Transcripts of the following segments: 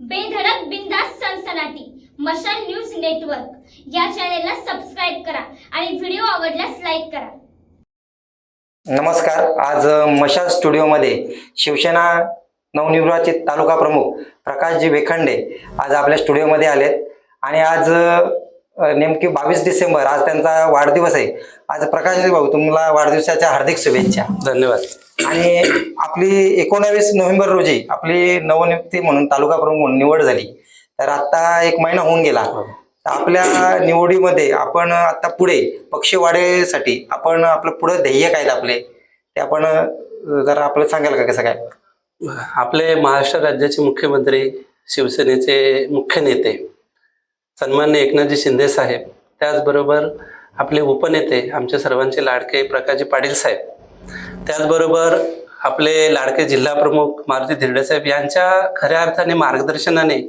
बेधडक बिंदास सनसनाटी मशाल न्यूज नेटवर्क. या चॅनेलला सबस्क्राईब करा आणि व्हिडिओ आवडल्यास लाईक करा. नमस्कार. आज मशाल स्टुडिओमध्ये शिवसेना नवनिर्वाचित तालुका प्रमुख प्रकाशजी वेखंडे आज आपल्या स्टुडिओमध्ये आलेत. आणि आज नेमकी बावीस डिसेंबर आज त्यांचा वाढदिवस आहे. आज प्रकाशजी भाऊ तुम्हाला वाढदिवसाच्या हार्दिक शुभेच्छा. धन्यवाद. आणि आपली एकोणावीस नोव्हेंबर रोजी आपली नवनियुक्ती म्हणून तालुका प्रमुख म्हणून निवड झाली. तर आता एक महिना होऊन गेला. तर आपल्या निवडीमध्ये आपण आता पुढे पक्षवाढीसाठी आपण आपलं पुढे ध्येय काय आपले? ते आपण जरा आपलं सांगाल का कसं काय? आपले महाराष्ट्र राज्याचे मुख्यमंत्री शिवसेनेचे मुख्य नेते सन्मान्य एकनाथजी शिंदे साहेब त्याचबरोबर आपले उपनेते आमच्या सर्वांचे लाडके प्रकाशजी पाटील साहेब त्याचबरोबर आपले लाडके जिल्हा प्रमुख मारुती धिरडे साहेब यांच्या खऱ्या अर्थाने मार्गदर्शनाने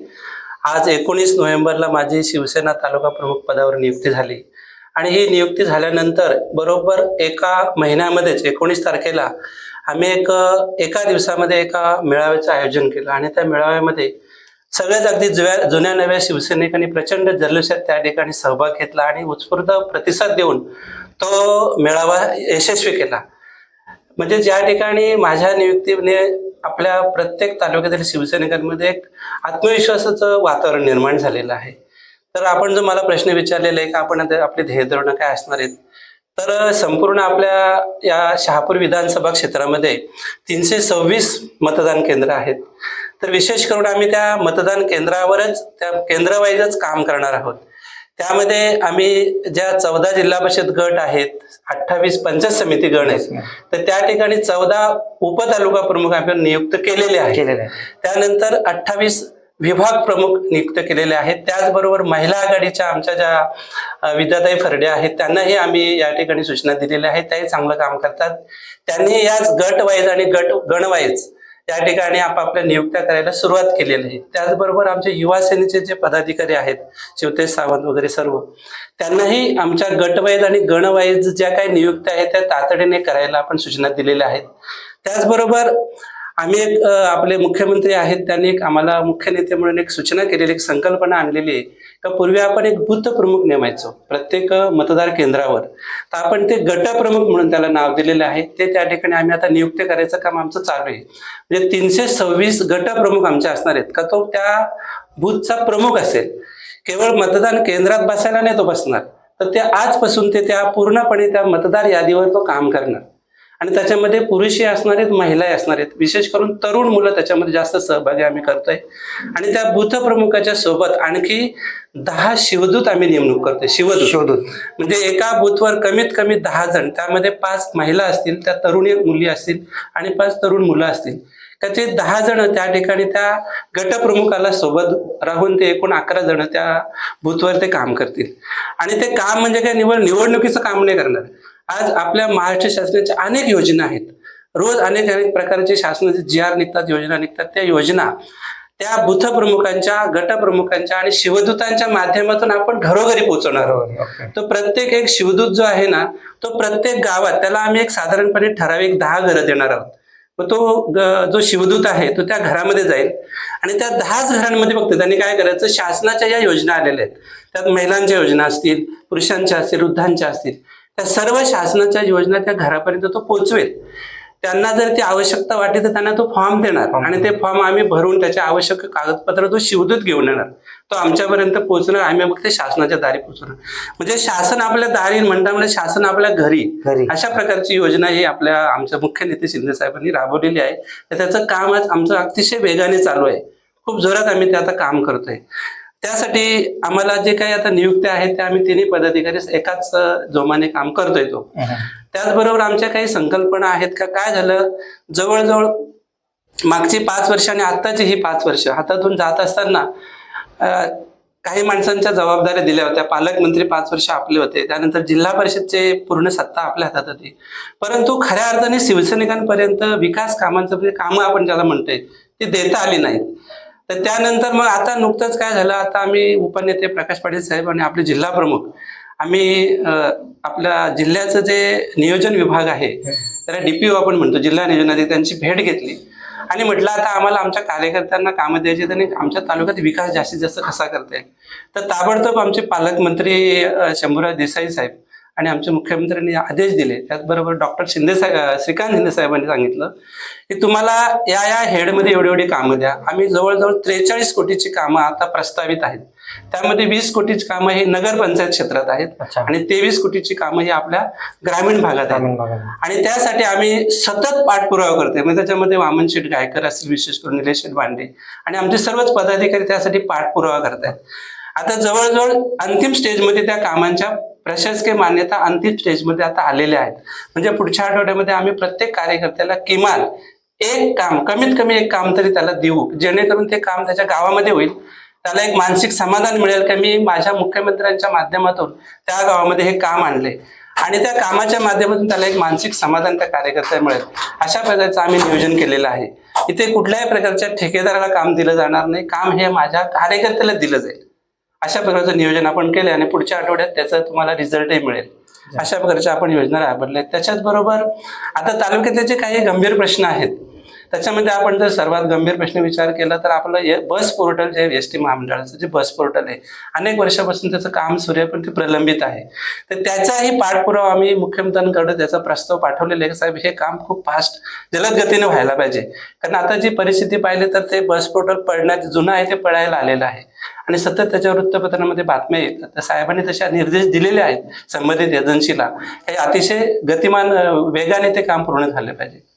आज एकोणीस नोव्हेंबरला माझी शिवसेना तालुका प्रमुख पदावर नियुक्ती झाली. आणि ही नियुक्ती झाल्यानंतर बरोबर एका महिन्यामध्येच एकोणीस तारखेला आम्ही एक एका दिवसामध्ये एका मेळाव्याचं आयोजन केलं आणि त्या मेळाव्यामध्ये सगळ्याच अगदी जुव्या जुन्या नव्या शिवसैनिकांनी प्रचंड जल्लोषात त्या ठिकाणी सहभाग घेतला आणि उत्स्फूर्त प्रतिसाद देऊन तो मेळावा यशस्वी केला. म्हणजे ज्या ठिकाणी माझ्या नियुक्तीने आपल्या प्रत्येक तालुक्यातील शिवसैनिकांमध्ये एक आत्मविश्वासाचं वातावरण निर्माण झालेलं आहे. तर आपण जो मला प्रश्न विचारलेला आहे का आपण आता आपले ध्येय काय असणार आहेत? तर संपूर्ण आपल्या या शहापूर विधानसभा क्षेत्रामध्ये तीनशे सव्वीस मतदान केंद्र आहेत. तर विशेष करून आम्ही त्या मतदान केंद्रावरच त्या केंद्रवाईजच काम करणार आहोत. त्यामध्ये आम्ही ज्या चौदा जिल्हा परिषद गट आहेत अठ्ठावीस पंचायत समिती गण आहेत तर त्या ठिकाणी चौदा उपतालुका प्रमुख आपण नियुक्त केलेले आहेत. त्यानंतर अठ्ठावीस विभाग प्रमुख नियुक्त केलेले आहेत. त्याचबरोबर महिला आघाडीच्या आमच्या ज्या विद्याताई फरडे आहेत त्यांनाही आम्ही या ठिकाणी सूचना दिलेल्या आहेत. त्याही चांगलं काम करतात. त्यांनी याच गट वाईज आणि गट गणवाईज त्या ठिकाणी आपापल्या नियुक्त्या करायला सुरुवात केलेली आहे. त्याचबरोबर आमचे युवा सेनेचे जे पदाधिकारी आहेत शिवतेज सावंत वगैरे सर्व त्यांनाही आमच्या गटवाईज आणि गणवाईज ज्या काही नियुक्त्या आहेत त्या तातडीने करायला आपण सूचना दिलेल्या आहेत. त्याचबरोबर आम्ही एक आपले मुख्यमंत्री आहेत त्यांनी एक आम्हाला मुख्य नेते म्हणून एक सूचना केलेली एक संकल्पना आणलेली आहे का पूर्वी आपण एक बूथ प्रमुख नेमायचो प्रत्येक मतदार केंद्रावर. तर आपण ते गट प्रमुख म्हणून त्याला नाव दिलेलं आहे. ते त्या ठिकाणी आम्ही आता नियुक्त करायचं काम आमचं चालू आहे. म्हणजे तीनशे सव्वीस गट प्रमुख आमचे असणार आहेत. का तो त्या बूथचा प्रमुख असेल. केवळ मतदान केंद्रात बसायला नाही तो बसणार. तर ते आजपासून ते त्या पूर्णपणे त्या मतदार यादीवर तो काम करणार. आणि त्याच्यामध्ये पुरुषही असणार आहेत महिलाही असणार आहेत. विशेष करून तरुण मुलं त्याच्यामध्ये जास्त सहभागी आम्ही करतोय. आणि त्या बूथ प्रमुखाच्या सोबत आणखी दहा शिवदूत आम्ही नेमणूक करतोय शिवदूत. शोधून म्हणजे एका बूथवर कमीत कमी दहा जण त्यामध्ये पाच महिला असतील त्या तरुणी मुली असतील आणि पाच तरुण मुलं असतील. का ते दहा जण त्या ठिकाणी त्या गटप्रमुखाला सोबत राहून ते एकूण अकरा जण त्या बूथवर ते काम करतील. आणि ते काम म्हणजे काय निवड निवडणुकीचं काम नाही करणार. आज आपल्या महाराष्ट्र शासनाच्या अनेक योजना आहेत. रोज अनेक अनेक प्रकारचे शासनाचे जी आर निघतात योजना निघतात. त्या योजना त्या बूथ प्रमुखांच्या गट प्रमुखांच्या आणि शिवदूतांच्या माध्यमातून आपण घरोघरी पोहोचवणार आहोत. तो प्रत्येक एक शिवदूत जो आहे ना तो प्रत्येक गावात त्याला आम्ही एक साधारणपणे ठराविक दहा घरं देणार आहोत. मग तो जो शिवदूत आहे तो त्या घरामध्ये जाईल. आणि त्या दहाच घरांमध्ये फक्त त्यांनी काय करायचं? शासनाच्या ज्या योजना आलेल्या आहेत. त्यात महिलांच्या योजना असतील पुरुषांच्या असतील वृद्धांच्या असतील. त्या सर्व शासनाच्या योजना त्या घरापर्यंत तो पोहोचवेल. त्यांना जर ती आवश्यकता वाटली तर त्यांना तो फॉर्म देणार. आणि ते फॉर्म आम्ही भरून त्याचे आवश्यक कागदपत्र तो शिवदूत घेऊन येणार. तो आमच्यापर्यंत पोहोचणार आम्ही मग ते शासनाच्या दारी पोहोचणार. म्हणजे शासन आपल्या दारी म्हणता म्हणजे शासन आपल्या घरी. अशा प्रकारची योजना ही आपल्या आमच्या मुख्य नेते शिंदे साहेबांनी राबवलेली आहे. तर त्याचं काम आज आमचं अतिशय वेगाने चालू आहे. खूप जोरात आम्ही ते आता काम करतोय. त्यासाठी आम्हाला जे काही आता नियुक्त्या आहेत त्या आम्ही तिन्ही पदाधिकारी एकाच जोमाने काम करतोय तो. त्याचबरोबर आमच्या काही संकल्पना आहेत का? काय झालं? जवळजवळ मागची पाच वर्ष आणि आत्ताची ही पाच वर्ष हातातून जात असताना काही माणसांच्या जबाबदाऱ्या दिल्या होत्या. पालकमंत्री पाच वर्ष आपले होते. त्यानंतर जिल्हा परिषदचे पूर्ण सत्ता आपल्या हातात होती. परंतु खऱ्या अर्थाने शिवसैनिकांपर्यंत विकास कामांचं म्हणजे कामं आपण ज्याला म्हणतोय ती देता आली नाहीत. तर त्यानंतर मग आता नुकतंच काय झालं? आता आम्ही उपनेते प्रकाश पाटील साहेब आणि आपले जिल्हा प्रमुख आम्ही आपल्या जिल्ह्याचं जे नियोजन विभाग आहे त्याला डीपीओ आपण म्हणतो जिल्हा नियोजन अधिकारी त्यांची भेट घेतली. आणि म्हटलं आता आम्हाला आमच्या कार्यकर्त्यांना कामं द्यायची आणि आमच्या तालुक्यात विकास जास्तीत जास्त कसा करता येईल? तर ताबडतोब आमचे पालकमंत्री शंभूराज देसाई साहेब आणि आमच्या मुख्यमंत्र्यांनी आदेश दिले. त्याचबरोबर डॉक्टर शिंदे साहेब श्रीकांत शिंदे साहेबांनी सांगितलं की तुम्हाला या या हेडमध्ये एवढी एवढी कामं द्या. आम्ही जवळजवळ त्रेचाळीस कोटीची कामं आता प्रस्तावित आहेत. त्यामध्ये वीस कोटीची कामं ही नगरपंचायत क्षेत्रात आहेत. आणि तेवीस कोटीची कामं ही आपल्या ग्रामीण भागात आहेत. आणि त्यासाठी आम्ही सतत पाठपुरावा करतोय. म्हणजे त्याच्यामध्ये वामन शेठ गायकर असतील विशेष करून निलेश भांडे आणि आमचे सर्वच पदाधिकारी त्यासाठी पाठपुरावा करतायत. आता जवळजवळ अंतिम स्टेजमध्ये त्या कामांच्या प्रशासकीय मान्यता अंतिम स्टेजमध्ये आता आलेल्या आहेत. म्हणजे पुढच्या आठवड्यामध्ये आम्ही प्रत्येक कार्यकर्त्याला किमान एक काम कमीत कमी एक काम तरी त्याला देऊ जेणेकरून ते काम त्याच्या गावामध्ये होईल. त्याला एक मानसिक समाधान मिळेल की? मी माझ्या मुख्यमंत्र्यांच्या माध्यमातून त्या गावामध्ये हे काम आणले. आणि त्या कामाच्या माध्यमातून त्याला एक मानसिक समाधान त्या कार्यकर्त्या मिळेल. अशा प्रकारचं आम्ही नियोजन केलेलं आहे. इथे कुठल्याही प्रकारच्या ठेकेदाराला काम दिलं जाणार नाही. काम हे माझ्या कार्यकर्त्याला दिलं जाईल. अशा प्रकारचं नियोजन आपण केलं आणि पुढच्या आठवड्यात त्याचा तुम्हाला रिझल्टही मिळेल. अशा प्रकारच्या आपण योजना राबवल्या त्याच्याच बरोबर आता तालुक्यातले जे काही गंभीर प्रश्न आहेत त्याच्यामध्ये आपण जर सर्वात गंभीर प्रश्न विचार केला तर आपलं हे बस पोर्टल जे एस टी महामंडळाचं जे बस पोर्टल आहे अनेक वर्षापासून त्याचं काम सुरू आहे पण ते प्रलंबित आहे. तर त्याचाही पाठपुरावा आम्ही मुख्यमंत्र्यांकडे त्याचा प्रस्ताव पाठवलेला आहे साहेब हे काम खूप फास्ट जलद गतीने व्हायला पाहिजे. कारण आता जी परिस्थिती पाहिली तर ते बस पोर्टल पडण्यात जुनं आहे ते पडायला आलेलं आहे. आणि सतत त्याच्या वृत्तपत्रामध्ये बातम्या येतात. तर साहेबांनी तशा निर्देश दिलेले आहेत संबंधित एजन्सीला. हे अतिशय गतिमान वेगाने ते काम पूर्ण झाले पाहिजे.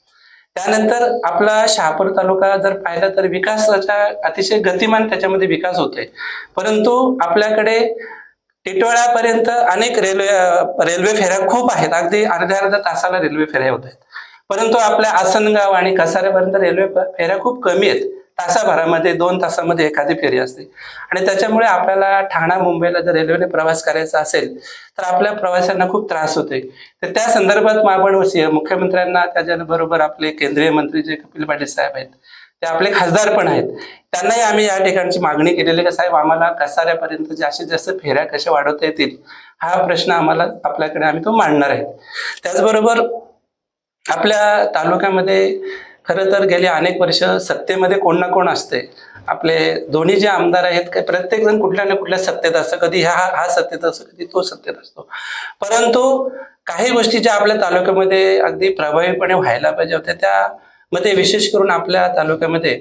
त्यानंतर आपला शहापूर तालुका जर पाहिला तर विकासाच्या अतिशय गतिमान त्याच्यामध्ये विकास होतोय. परंतु आपल्याकडे टिटवाळ्यापर्यंत अनेक रेल्वे रेल्वे फेऱ्या खूप आहेत. अगदी अर्ध्या अर्ध्या तासाला रेल्वे फेऱ्या होत आहेत. परंतु आपल्या आसनगाव आणि कसाऱ्यापर्यंत रेल्वे फेऱ्या खूप कमी आहेत. तासाभरामध्ये दोन तासामध्ये एखादी फेरी असते. आणि त्याच्यामुळे आपल्याला ठाणा मुंबईला जर रेल्वेने प्रवास करायचा असेल तर आपल्या प्रवाशांना खूप त्रास होतोय. तर त्या संदर्भात मग आपण मुख्यमंत्र्यांना त्याच्याबरोबर आपले केंद्रीय मंत्री जे कपिल पाटील साहेब आहेत ते आपले खासदार पण आहेत त्यांनाही आम्ही या ठिकाणची मागणी केलेली का की साहेब आम्हाला कसाऱ्यापर्यंत जास्तीत जास्त फेऱ्या कशा वाढवता येतील हा प्रश्न आम्हाला आपल्याकडे आम्ही तो मांडणार आहे. त्याचबरोबर आपल्या तालुक्यामध्ये खरं तर गेली अनेक वर्ष सत्तेमध्ये कोण ना कोण असते. आपले दोन्ही जे आमदार आहेत काही प्रत्येकजण कुठल्या ना कुठल्या सत्तेत असतं. कधी हा हा सत्तेत असतो कधी तो सत्तेत असतो. परंतु काही गोष्टी ज्या आपल्या तालुक्यामध्ये अगदी प्रभावीपणे व्हायला पाहिजे होत्या त्यामध्ये विशेष करून आपल्या तालुक्यामध्ये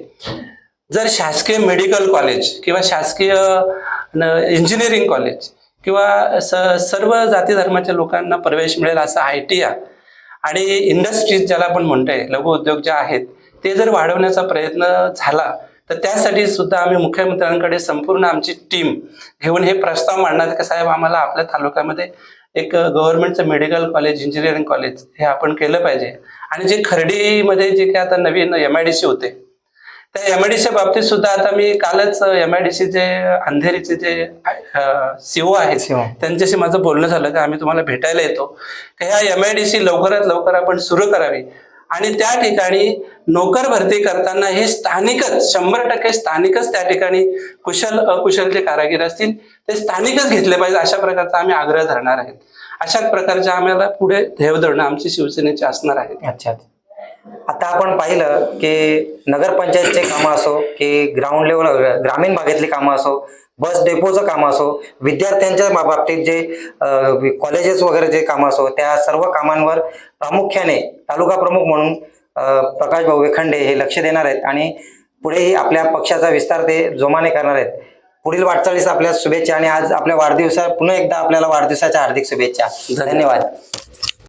जर शासकीय मेडिकल कॉलेज किंवा शासकीय इंजिनिअरिंग कॉलेज किंवा स सर्व जाती धर्माच्या लोकांना प्रवेश मिळेल असं आय टी आणि इंडस्ट्रीज ज्याला आपण म्हणतोय लघु उद्योग जे आहेत ते जर वाढवण्याचा प्रयत्न झाला तर त्यासाठी सुद्धा आम्ही मुख्यमंत्र्यांकडे संपूर्ण आमची टीम घेऊन हे प्रस्ताव मांडणार की साहेब आम्हाला आपल्या तालुक्यामध्ये एक गव्हर्नमेंटचं मेडिकल कॉलेज इंजिनिअरिंग कॉलेज हे आपण केलं पाहिजे. आणि जे खर्डीमध्ये जे काय आता नवीन एम आय डी सी होते त्या एम आय बाबतीत सुद्धा आता मी कालच एम आय जे अंधेरीचे जे सीओ आहेत CO. त्यांच्याशी माझं बोलणं झालं की आम्ही तुम्हाला भेटायला येतो. की ह्या एम आय लवकरात लवकर आपण सुरू करावी. आणि त्या ठिकाणी नोकर भरती करताना हे स्थानिकच शंभर टक्के स्थानिकच त्या ठिकाणी कुशल अकुशल जे कारागीर असतील ते स्थानिकच घेतले पाहिजे अशा प्रकारचा आम्ही आग्रह धरणार आहेत. अशा प्रकारच्या आम्हाला पुढे ध्येय धरणं आमची शिवसेनेची असणार आहेत. अच्छा. आता आपण पाहिलं की नगरपंचायतचे कामं असो की ग्राउंड लेवल ग्रामीण भागातली कामं असो बस डेपोचं काम असो विद्यार्थ्यांच्या बाबतीत जे कॉलेजेस वगैरे जे कामं असो त्या सर्व कामांवर प्रामुख्याने तालुका प्रमुख म्हणून प्रकाश भाऊ वेखंडे हे लक्ष देणार आहेत आणि पुढेही आपल्या पक्षाचा विस्तार ते जोमाने करणार आहेत. पुढील वाटचालीस आपल्या शुभेच्छा आणि आज आपल्या वाढदिवसा पुन्हा एकदा आपल्याला वाढदिवसाच्या हार्दिक शुभेच्छा. धन्यवाद.